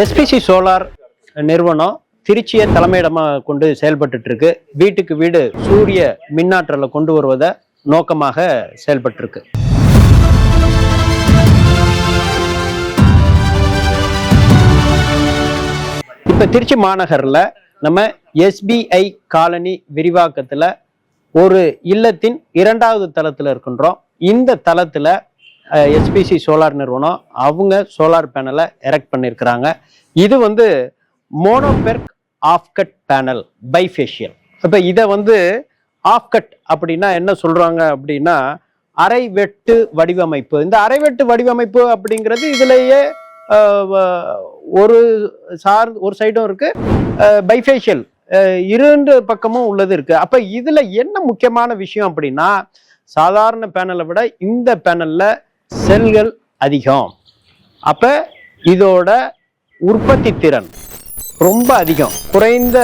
SPC solar நிறுவனம் திருச்சியை தலைமையிடமாக கொண்டு செயல்பட்டு இருக்கு வீட்டுக்கு வீடு சூரிய மின்னாற்றலை கொண்டு வருவதை நோக்கமாக செயல்பட்டு இருக்கு இப்ப திருச்சி மாநகரில் நம்ம எஸ்பிஐ காலனி விரிவாக்கத்தில் ஒரு இல்லத்தின் இரண்டாவது தளத்தில் இருக்கின்றோம். இந்த தளத்தில் எஸ்பிசி சோலார் நிறுவனம் அவங்க சோலார் பேனலை எரெக்ட் பண்ணியிருக்கிறாங்க. இது வந்து mono PERC half cut panel bifacial இப்போ இதை வந்து ஆஃப் கட் அப்படின்னா என்ன சொல்கிறாங்க அப்படின்னா அரை வெட்டு வடிவமைப்பு. இந்த அரை வெட்டு வடிவமைப்பு அப்படிங்கிறது இதுலேயே ஒரு சார் ஒரு சைடும் இருக்குது பைஃபேஷியல் இரண்டு பக்கமும் உள்ளது இருக்குது அப்போ இதில் என்ன முக்கியமான விஷயம் அப்படின்னா சாதாரண பேனலை விட இந்த பேனலில் செல்கள் அதிகம். அப்ப இதோட உற்பத்தி திறன் ரொம்ப அதிகம். குறைந்த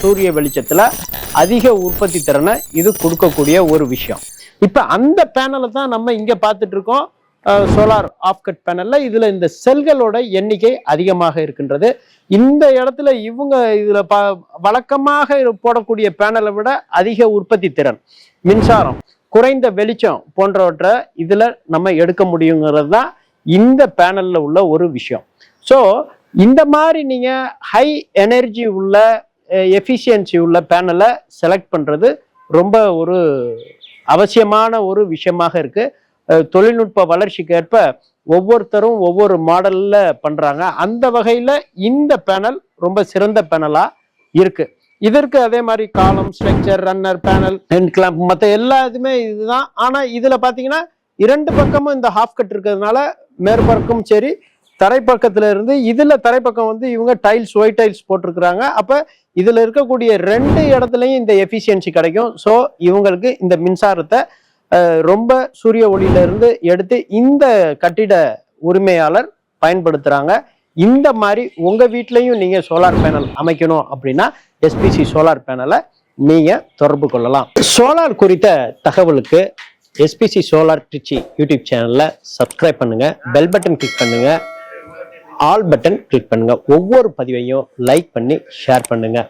சூரிய வெளிச்சத்தில் அதிக உற்பத்தி திறனை இது கொடுக்கக்கூடிய ஒரு விஷயம். இப்போ அந்த பேனலை தான் நம்ம இங்கே பார்த்துட்டு இருக்கோம். சோலார் ஆஃப்கட் பேனலில் பேனல்ல இந்த செல்களோட எண்ணிக்கை அதிகமாக இருக்கின்றது. இந்த இடத்துல இவங்க இதில் ப வழக்கமாக போடக்கூடிய பேனலை விட அதிக உற்பத்தி திறன். மின்சாரம். குறைந்த வெளிச்சம் போன்றவற்றை இதில் நம்ம எடுக்க முடியுங்கிறது தான் இந்த பேனலில் உள்ள ஒரு விஷயம். ஸோ இந்த மாதிரி நீங்கள் ஹை எனர்ஜி உள்ள எஃபிஷியன்சி உள்ள பேனலை செலக்ட் பண்ணுறது ரொம்ப ஒரு அவசியமான ஒரு விஷயமாக இருக்குது தொழில்நுட்ப வளர்ச்சிக்கு ஏற்ப ஒவ்வொருத்தரும் ஒவ்வொரு மாடலில் பண்ணுறாங்க அந்த வகையில் இந்த பேனல் ரொம்ப சிறந்த பேனலாக இருக்குது இதற்கு அதே மாதிரி column structure runner panel end clamp மற்ற எல்லா இதுமே இதுதான். ஆனால் இதில் பார்த்தீங்கன்னா இரண்டு பக்கமும் இந்த ஹாஃப் கட் இருக்கிறதுனால மேற்பக்கம் சரி தரைப்பக்கத்துல இருந்து இதுல தரைப்பக்கம் வந்து இவங்க டைல்ஸ் ஒயிட் டைல்ஸ் போட்டிருக்கிறாங்க. அப்ப இதுல இருக்கக்கூடிய ரெண்டு இடத்துலையும் இந்த எஃபிஷியன்சி கிடைக்கும். ஸோ இவங்களுக்கு இந்த மின்சாரத்தை ரொம்ப சூரிய ஒளியில இருந்து எடுத்து இந்த கட்டிட உரிமையாளர் பயன்படுத்துறாங்க. இந்த மாதிரி உங்க வீட்லயும் நீங்க சோலார் பேனல் அமைக்கணும் அப்படின்னா எஸ்பிசி சோலார் பேனலை நீங்க தொடர்பு கொள்ளலாம். சோலார் குறித்த தகவலுக்கு எஸ்பிசி சோலார் திருச்சி யூடியூப் சேனல்ல சப்ஸ்கிரைப் பண்ணுங்க பெல் பட்டன் கிளிக் பண்ணுங்க ஆல் பட்டன் கிளிக் பண்ணுங்க. ஒவ்வொரு பதிவையும் லைக் பண்ணி ஷேர் பண்ணுங்க.